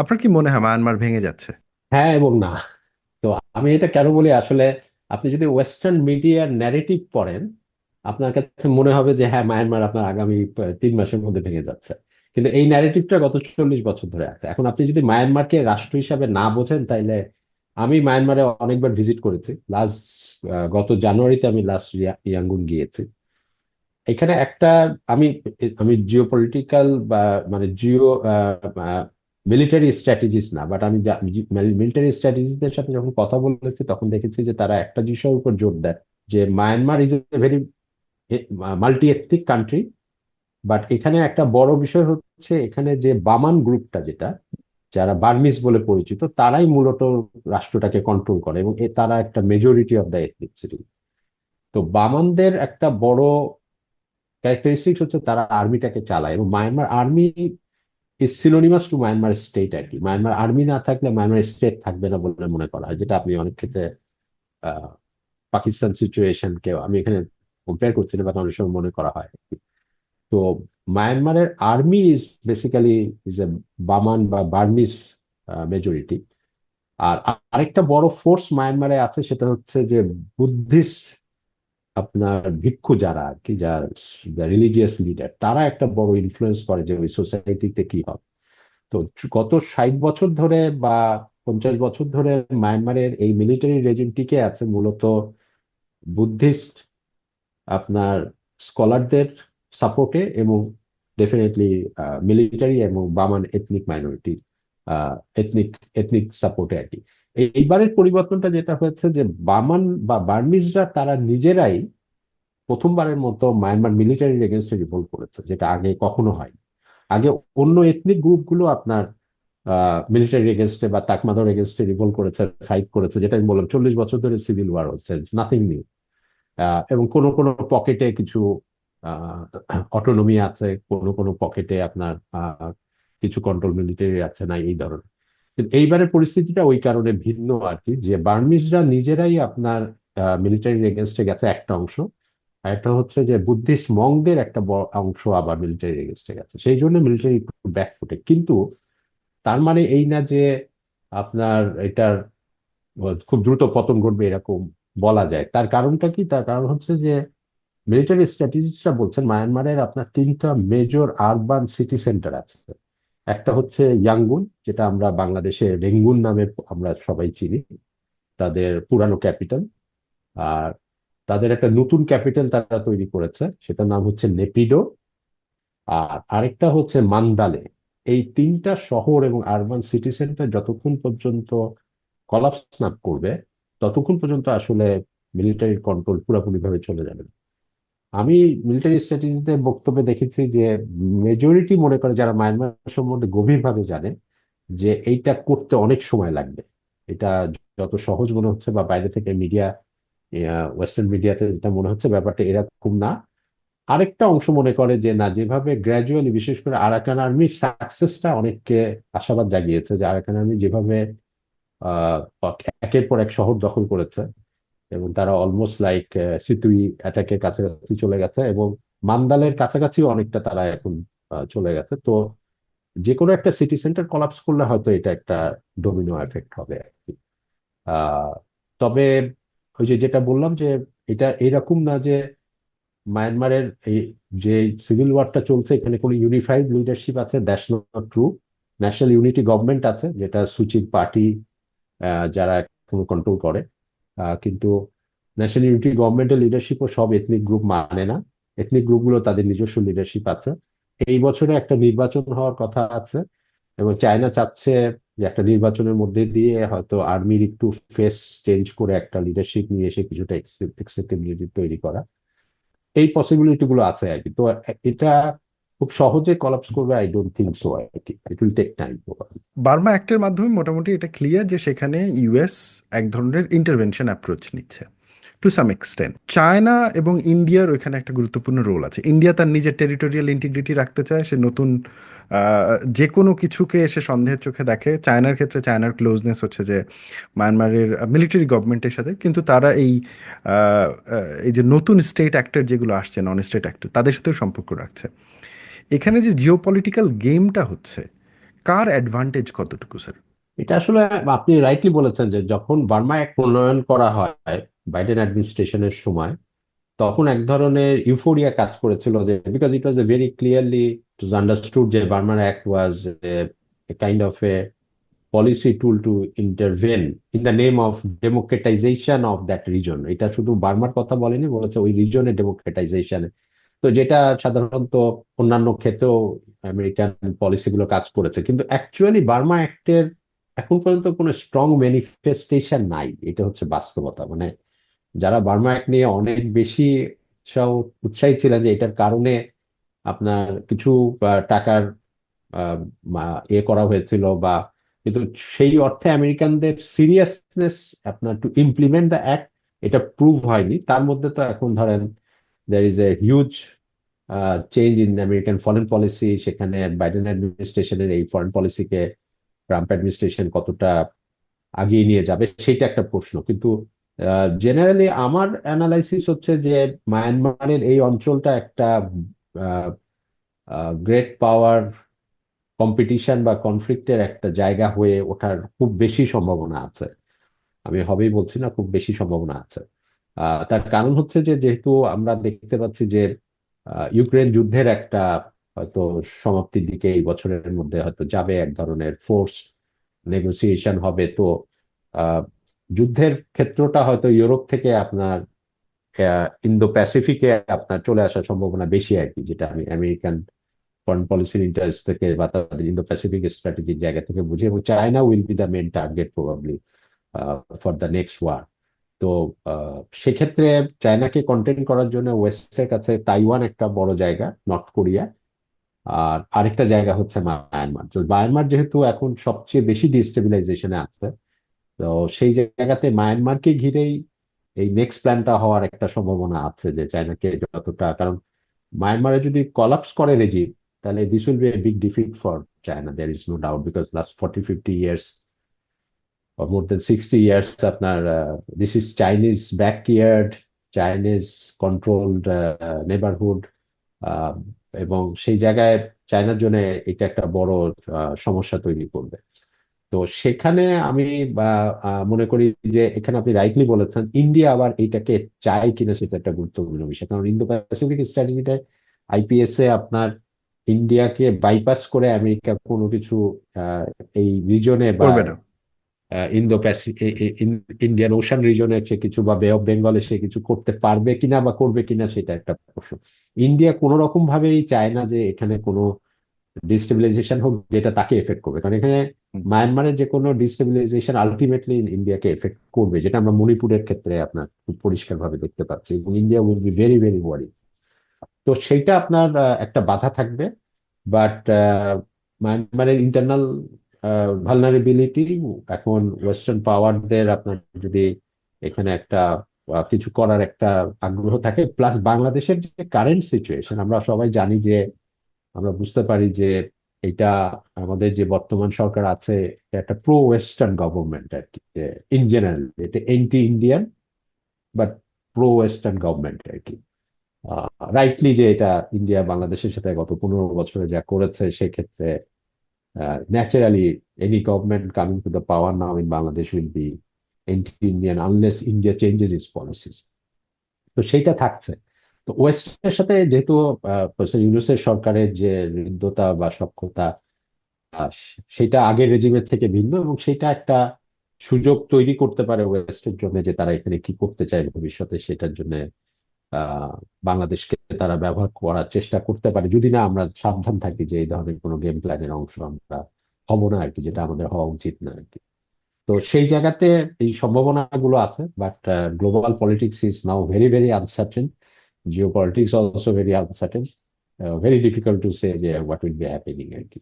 আপনার কি মনে হয় মায়ানমার ভেঙে যাচ্ছে? হ্যাঁ এবং না। তো আমি এটা কেন বলি? আসলে আপনি যদি ওয়েস্টার্ন মিডিয়ার ন্যারেটিভ পড়েন, আপনার কাছে মনে হবে যে হ্যাঁ মায়ানমার আপনার আগামী তিন মাসের মধ্যে ভেঙে যাচ্ছে। কিন্তু এই ন্যারেটিভটা গত চল্লিশ বছর ধরে আছে। এখন আপনি যদি মায়ানমারকে রাষ্ট্র হিসাবে না বোঝেন, তাইলে আমি মায়ানমারে অনেকবার ভিজিট করেছি। লাস্ট গত জানুয়ারিতে আমি লাস্ট ইয়াঙ্গুন গিয়েছি। এখানে একটা, আমি আমি জিও পলিটিক্যাল বা মানে জিও মিলিটারি স্ট্র্যাটেজিস্ট না বাট আমি মিলিটারি স্ট্র্যাটেজিস্টদের সাথে যখন কথা বলেছি, তখন দেখেছি যে তারা একটা বিষয়ের উপর জোর দেয়, যে Myanmar is a very multi ethnic country but এখানে একটা বড় বিষয় হচ্ছে এখানে যে বামান গ্রুপটা যেটা, যারা বার্মিস বলে পরিচিত, তারাই মূলত রাষ্ট্রটাকে কন্ট্রোল করে এবং তারা একটা মেজরিটি অফ দ্য এথনিসিটি তো বামানদের একটা বড় ক্যারেক্টারিস্টিক্স হচ্ছে তারা আর্মিটাকে চালায় এবং Myanmar army is synonymous to Myanmar state আর কি মায়ানমার আর্মি না থাকলে মায়ানমার স্টেট থাকবে না বলে মনে করা হয়, যেটা আপনি অনেক ক্ষেত্রে পাকিস্তান সিচুয়েশনকে আমি এখানে কম্পেয়ার করছি না বাট অনেক সময় মনে করা হয়। তো মায়ানমারের army is basically is a Bamar বা বার্মিজ মেজরিটি আর আরেকটা বড় ফোর্স মায়ানমারে আছে, সেটা হচ্ছে যে বুদ্ধিস্ট আপনার ভিক্ষু যারা আর কি, যারা রিলিজিয়াস লিডার তারা একটা বড় ইনফ্লুয়েন্স করে যে ওই সোসাইটিতে কি হবে। তো গত ষাট বছর ধরে বা পঞ্চাশ বছর ধরে মায়ানমারের এই মিলিটারি রেজিম টিকে আছে মূলত বুদ্ধিস্ট আপনার স্কলারদের সাপোর্টে এবং ডেফিনেটলি মিলিটারি এবং Bamar ethnic minority ethnic ethnic সাপোর্টে আর কি। এইবারের পরিবর্তনটা যেটা হয়েছে যে বামান বা বার্মিজরা তারা নিজেরাই প্রথমবারের মতো মায়ানমার মিলিটারির এগেনস্টে রিভোল্ট করেছে, যেটা আগে কখনো হয় আগে অন্য এথনিক গ্রুপগুলো আপনার মিলিটারি এগেনস্টে বা তাকমাদার এগেনস্টে রিভোল্ট করেছে ফাইট করেছে, যেটা আমি বললাম চল্লিশ বছর ধরে সিভিল ওয়ার হচ্ছে নাথিং নিউ এবং কোনো কোনো পকেটে কিছু অটোনমি আছে, কোনো কোনো পকেটে আপনার কিছু কন্ট্রোল মিলিটারি আছে না, এই ধরনের। এইবারের পরিস্থিতিটা ওই কারণে ভিন্ন আর কি যে বার্মিজরা নিজেরাই আপনার মিলিটারির এগেনস্টে গেছে একটা অংশ। একটা হচ্ছে যে বুদ্ধিস্ট মংদের একটা অংশ আবার মিলিটারি এগেনস্টে গেছে। সেই জন্য মিলিটারি একটু ব্যাকফুটে কিন্তু তার মানে এই না যে আপনার এটার খুব দ্রুত পতন ঘটবে এরকম বলা যায়। তার কারণটা কি? তার কারণ হচ্ছে যে মিলিটারি স্ট্র্যাটেজিস্টরা বলছেন, মায়ানমারের আপনার তিনটা মেজর আরবান সিটি সেন্টার আছে। একটা হচ্ছে ইয়াঙ্গুন যেটা আমরা বাংলাদেশে রেঙ্গুন নামে আমরা সবাই চিনি, তাদের পুরানো ক্যাপিটাল। আর তাদের একটা নতুন ক্যাপিটাল তারা তৈরি করেছে, সেটার নাম হচ্ছে নেপিডো আর আরেকটা হচ্ছে মান্দালে এই তিনটা শহর এবং আরবান সিটি সেন্টার যতক্ষণ পর্যন্ত কলাপস না করবে, ততক্ষণ পর্যন্ত আসলে মিলিটারির কন্ট্রোল পুরোপুরি ভাবে চলে যাবে না। আমি মিলিটারি স্ট্র্যাটেজিদের বক্তব্যে দেখেছি যে মেজরিটি মনে করে যারা মায়ানমার সম্বন্ধে গভীরভাবে জানে যে এইটা করতে অনেক সময় লাগবে। এটা যত সহজ মনে হচ্ছে বা বাইরে থেকে মিডিয়া ওয়েস্টার্ন মিডিয়াতে যেটা মনে হচ্ছে ব্যাপারটা এরকম না। আরেকটা অংশ মনে করে যে না, যেভাবে গ্র্যাজুয়ালি বিশেষ করে আরাকান আর্মির সাকসেসটা অনেককে আশাবাদ জাগিয়েছে যে আরাকান আর্মি যেভাবে একের পর এক শহর দখল করেছে এবং তারা অলমোস্ট লাইক সিতুই অ্যাটাকের কাছাকাছি চলে গেছে এবং মান্দালের কাছাকাছি অনেকটা তারা এখন চলে গেছে। তো যে কোনো একটা সিটি সেন্টার কলাপস করলে হয়তো এটা একটা ডোমিনো এফেক্ট হবে আর কি। তবে ওই যে যেটা বললাম যে এটা এরকম না যে মায়ানমারের এই যে সিভিল ওয়ারটা চলছে, এখানে কোনো ইউনিফাইড লিডারশিপ আছে that's not true national unity government আছে, যেটা সুচির পার্টি যারা এখন কন্ট্রোল করে। কিন্তু ন্যাশনাল ইউনিটি গভর্নমেন্টের লিডারশিপও সব এথনিক গ্রুপ মানে না। এথনিক গ্রুপগুলো তাদের নিজস্ব লিডারশিপ আছে। এই বছরে একটা নির্বাচন হওয়ার কথা আছে এবং চায়না চাচ্ছে যে একটা নির্বাচনের মধ্যে দিয়ে হয়তো আর্মির একটু ফেস চেঞ্জ করে একটা লিডারশিপ নিয়ে এসে কিছুটা এক্সেপ্টেবিলিটি তৈরি করা। এই পসিবিলিটি গুলো আছে আর কি। তো এটা খুব সহজে কলাপস করবে আই ডোন্ট থিঙ্ক সো আর কি it will take time Burma অ্যাক্টের মাধ্যমে মোটামুটি এটা ক্লিয়ার যে সেখানে ইউএস এক ধরনের ইন্টারভেনশন অ্যাপ্রোচ নিচ্ছে টু সাম এক্সটেন্ট চায়না এবং ইন্ডিয়ার ওইখানে একটা গুরুত্বপূর্ণ রোল আছে। ইন্ডিয়া তার নিজের টেরিটোরিয়াল ইন্টিগ্রিটি রাখতে চায়, সে নতুন যে কোনো কিছুকে সে সন্দেহের চোখে দেখে। চায়নার ক্ষেত্রে চায়নার ক্লোজনেস হচ্ছে যে মায়ানমারের মিলিটারি গভর্নমেন্টের সাথে। কিন্তু তারা এই এই যে নতুন স্টেট অ্যাক্টর যেগুলো আসছে নন স্টেট অ্যাক্টর তাদের সাথেও সম্পর্ক রাখছে। এখানে যে জিও পলিটিক্যাল গেমটা হচ্ছে, কার অ্যাডভান্টেজ কতটুকু স্যার এটা আসলে আপনি রাইটলি বলেছেন যে যখন বার্মা এক প্রণয়ন করা হয় বাইডেন অ্যাডমিনিস্ট্রেশনের সময়, তখন এক ধরনের ইউফোরিয়া কাজ করেছিল যে because it was a very clearly understood যে বার্মার act was a kind of a policy tool to intervene in the name of democratization of that reason এটা শুধু বার্মার কথা বলেনি বলেছে ওই রিজনের ডেমোক্রেটাইজেশন তো যেটা সাধারণত অন্যান্য ক্ষেত্রেও আমেরিকান পলিসিগুলো কাজ করেছে। কিন্তু অ্যাকচুয়ালি বার্মা অ্যাক্টের এখন পর্যন্ত কোনো স্ট্রং ম্যানিফেস্টেশন নাই। এটা হচ্ছে বাস্তবতা। মানে যারা বার্মা অ্যাক্ট নিয়ে অনেক বেশি উৎসাহ, উৎসাহী ছিলেন যে এটার কারণে আপনার কিছু টাকার ইয়ে করা হয়েছিল বা কিন্তু সেই অর্থে আমেরিকানদের সিরিয়াসনেস আপনার টু ইমপ্লিমেন্ট দ্য অ্যাক্ট এটা প্রুভ হয়নি। তার মধ্যে তো এখন ধরেন there is a huge change in American foreign policy সেখানে বাইডেন অ্যাডমিনিস্ট্রেশনের এই ফরেন পলিসিকে ট্রাম্প অ্যাডমিনিস্ট্রেশন কতটা আগিয়ে নিয়ে যাবে সেটা একটা প্রশ্ন। কিন্তু জেনারেলি আমার অ্যানালাইসিস হচ্ছে যে মায়ানমারের এই অঞ্চলটা একটা গ্রেট পাওয়ার কম্পিটিশন বা কনফ্লিক্টের একটা জায়গা হয়ে ওঠার খুব বেশি সম্ভাবনা আছে। আমি হবেই বলছি না খুব বেশি সম্ভাবনা আছে। তার কারণ হচ্ছে যে, যেহেতু আমরা দেখতে পাচ্ছি যে ইউক্রেন যুদ্ধের একটা হয়তো সমাপ্তির দিকে এই বছরের মধ্যে হয়তো যাবে এক ধরনের ফোর্স নেগোসিয়েশন হবে। তো যুদ্ধের ক্ষেত্রটা হয়তো ইউরোপ থেকে আপনার ইন্দো প্যাসিফিকে আপনার চলে আসার সম্ভাবনা বেশি আর কি, যেটা আমি আমেরিকান ফরেন পলিসির ইন্টারেস্ট থেকে বা তাদের ইন্দো প্যাসিফিক স্ট্র্যাটেজির জায়গা থেকে বুঝি। এবং China will be the main target probably for the next war তো সেক্ষেত্রে চায়নাকে কন্টেন্ট করার জন্য ওয়েস্টের কাছে তাইওয়ান একটা বড় জায়গা নর্থ কোরিয়া আর আরেকটা জায়গা হচ্ছে মায়ানমার তো মায়ানমার যেহেতু এখন সবচেয়ে বেশি ডিস্টেবিলাইজেশনে আছে, তো সেই জায়গাতে মায়ানমারকে ঘিরেই এই নেক্সট প্ল্যানটা হওয়ার একটা সম্ভাবনা আছে যে চায়নাকে যতটা, কারণ মায়ানমারে যদি কলাপস করে রেজিম তাহলে this will be a big defeat for China there is no doubt because last forty fifty years or more than 60 years আপনার this is Chinese backyard Chinese controlled neighbourhood এবং সেই জায়গায় চায়নার জন্য এটা একটা বড় আহ, সমস্যা তৈরি করবে। তো সেখানে আমি মনে করি যে এখানে আপনি রাইটলি বলেছেন ইন্ডিয়া আবার এইটাকে চায় কিনা সেটা একটা গুরুত্বপূর্ণ বিষয়। কারণ ইন্দো প্যাসিফিক স্ট্র্যাটেজিটায় আইপিএস এ আপনার ইন্ডিয়াকে বাইপাস করে আমেরিকা কোনো কিছু এই রিজনে বা ইন্দো ইন্ডিয়ান ওশান রিজনে সে কিছু বা বে অফ বেঙ্গলে সে কিছু করতে পারবে কিনা বা করবে কিনা সেটা একটা প্রশ্ন। ইন্ডিয়া কোনো রকম ভাবেই চায় না যে এখানে কোনো ডিস্টেবিলাইজেশন হোক যেটা তাকে এফেক্ট করবে। কারণ এখানে মায়ানমারের যে কোনো ডিস্টেবিলাইজেশন আলটিমেটলি ইন্ডিয়াকে এফেক্ট করবে যেটা আমরা মণিপুরের ক্ষেত্রে আপনার খুব পরিষ্কারভাবে দেখতে পাচ্ছি এবং India will be very very wary তো সেইটা আপনার একটা বাধা থাকবে বাট মায়ানমারের ইন্টারনাল ভালনারেবিলিটি এখন ওয়েস্টার্ন পাওয়ারদের আপনার যদি এখানে একটা কিছু করার একটা আগ্রহ থাকে প্লাস বাংলাদেশের যে কারেন্ট সিচুয়েশন আমরা সবাই জানি যে, আমরা বুঝতে পারি যে এটা আমাদের যে বর্তমান সরকার আছে, একটা প্রো ওয়েস্টার্ন গভর্নমেন্ট আর কি ইন জেনারেল এটা anti Indian but pro western government আর কি. রাইটলি যে এটা ইন্ডিয়া বাংলাদেশের সাথে গত পনেরো বছরে যা করেছে, সেক্ষেত্রে naturally any government coming to the power now in Bangladesh will be anti Indian unless India changes his policies তো সেইটা থাকছে। তো ওয়েস্টের সাথে যেহেতু ইউনুসের সরকারের যে হৃদ্যতা বা সক্ষতা সেটা আগের রেজিমের থেকে ভিন্ন এবং সেটা একটা সুযোগ তৈরি করতে পারে ওয়েস্টের জন্য যে তারা এখানে কি করতে চায় ভবিষ্যতে সেটার জন্য বাংলাদেশকে তারা ব্যবহার করার চেষ্টা করতে পারে। যদি না, আমরা সাবধান থাকি যে এই ধরনের কোনো গেম প্ল্যানের অংশ আমরা হব না আর কি যেটা আমাদের হওয়া উচিত না আর কি তো সেই জায়গাতে এই সম্ভাবনাগুলো আছে but global politics is now very very uncertain geopolitics also very uncertain very difficult to say যে হোয়াট উইল বি হ্যাপেনিং আর কি